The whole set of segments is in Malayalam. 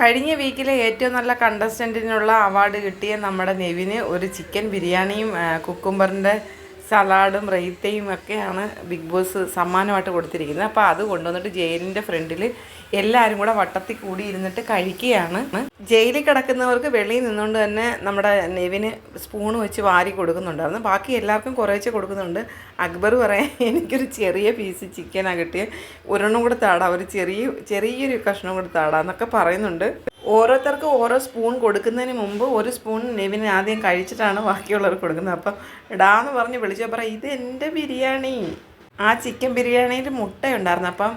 കഴിഞ്ഞ വീക്കിലെ ഏറ്റവും നല്ല കണ്ടസ്റ്റന്റിനുള്ള അവാർഡ് കിട്ടിയ നമ്മുടെ നെവിന് ഒരു ചിക്കൻ ബിരിയാണിയും കുക്കുംബറിന്റെ സലാഡും റൈത്തയും ഒക്കെയാണ് ബിഗ് ബോസ് സമ്മാനമായിട്ട് കൊടുത്തിരിക്കുന്നത്. അപ്പോൾ അത് കൊണ്ടുവന്നിട്ട് ജയിലിന്റെ ഫ്രണ്ടിൽ എല്ലാവരും കൂടെ വട്ടത്തിൽ കൂടി ഇരുന്നിട്ട് കഴിക്കുകയാണ്. ജയിലിൽ കിടക്കുന്നവർക്ക് വെളിയിൽ നിന്നുകൊണ്ട് തന്നെ നമ്മുടെ നെവിന് സ്പൂൺ വെച്ച് വാരി കൊടുക്കുന്നുണ്ടായിരുന്നു. ബാക്കി എല്ലാവർക്കും കുറേശ്ശെ കൊടുക്കുന്നുണ്ട്. അക്ബർ പറയാൻ എനിക്കൊരു ചെറിയ പീസ് ചിക്കനാണ് കിട്ടിയ. ഒരെണ്ണം കൂടെ താടാം. ഒരു ചെറിയ ചെറിയൊരു കഷ്ണം കൂടെ താടാം എന്നൊക്കെ പറയുന്നുണ്ട്. ഓരോരുത്തർക്കും ഓരോ സ്പൂൺ കൊടുക്കുന്നതിന് മുമ്പ് ഒരു സ്പൂൺ നെവിന് ആദ്യം കഴിച്ചിട്ടാണ് ബാക്കിയുള്ളവർ കൊടുക്കുന്നത്. അപ്പം ഇടാന്ന് പറഞ്ഞ് വിളിച്ചു പറ ഇത് എന്റെ ബിരിയാണി. ആ ചിക്കൻ ബിരിയാണിയിൽ മുട്ടയുണ്ടായിരുന്നു. അപ്പം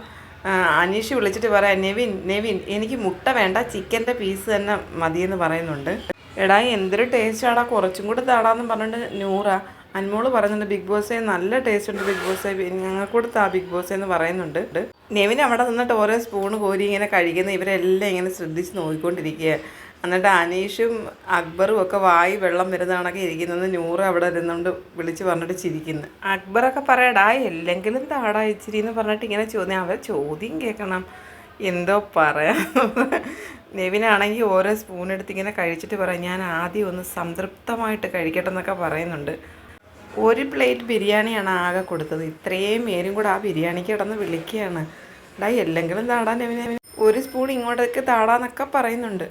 അനീഷ് വിളിച്ചിട്ട് പറയാം നെവിൻ നെവിൻ എനിക്ക് മുട്ട വേണ്ട ചിക്കന്റെ പീസ് തന്നെ മതിയെന്ന് പറയുന്നുണ്ട്. എടാ എന്തൊരു ടേസ്റ്റാടാ കുറച്ചും കൂടി താടാന്ന് പറഞ്ഞിട്ട് നൂറ. അൻമോൾ പറയുന്നുണ്ട് ബിഗ് ബോസേ നല്ല ടേസ്റ്റ് ഉണ്ട് ബിഗ് ബോസേ. ഞങ്ങൾക്ക് കൊടുത്ത ആ ബിഗ് ബോസേ എന്ന് പറയുന്നുണ്ട്. നെവിൻ അവിടെ നിന്നിട്ട് ഓരോ സ്പൂൺ കോരി ഇങ്ങനെ കഴിക്കുന്ന. ഇവരെല്ലാം ഇങ്ങനെ ശ്രദ്ധിച്ച് നോക്കിക്കൊണ്ടിരിക്കുക എന്നിട്ട് അനീഷും അക്ബറും ഒക്കെ വായി വെള്ളം വരുന്ന കണക്കെ ഇരിക്കുന്നത്. നൂറ് അവിടെ ഇരുന്നുകൊണ്ട് വിളിച്ച് പറഞ്ഞിട്ട് ചിരിക്കുന്നു. അക്ബറൊക്കെ പറയടാ എല്ലെങ്കിലും താടാ ഇച്ചിരി എന്ന് പറഞ്ഞിട്ട് ഇങ്ങനെ ചോദ്യം അവർ ചോദ്യം കേൾക്കണം. എന്തോ പറയാം. നെവിനാണെങ്കിൽ ഓരോ സ്പൂൺ എടുത്ത് ഇങ്ങനെ കഴിച്ചിട്ട് പറയാം ഞാൻ ആദ്യം ഒന്ന് സംതൃപ്തമായിട്ട് കഴിക്കട്ടെ എന്നൊക്കെ പറയുന്നുണ്ട്. ഒരു പ്ലേറ്റ് ബിരിയാണിയാണ് ആകെ കൊടുത്തത്. ഇത്രയും പേരും കൂടെ ആ ബിരിയാണിക്ക് കിടന്ന് വിളിക്കുകയാണ്. ഡാ എല്ലെങ്കിലും താടാൻ ഒരു സ്പൂൺ ഇങ്ങോട്ടേക്ക് താടാന്നൊക്കെ പറയുന്നുണ്ട്.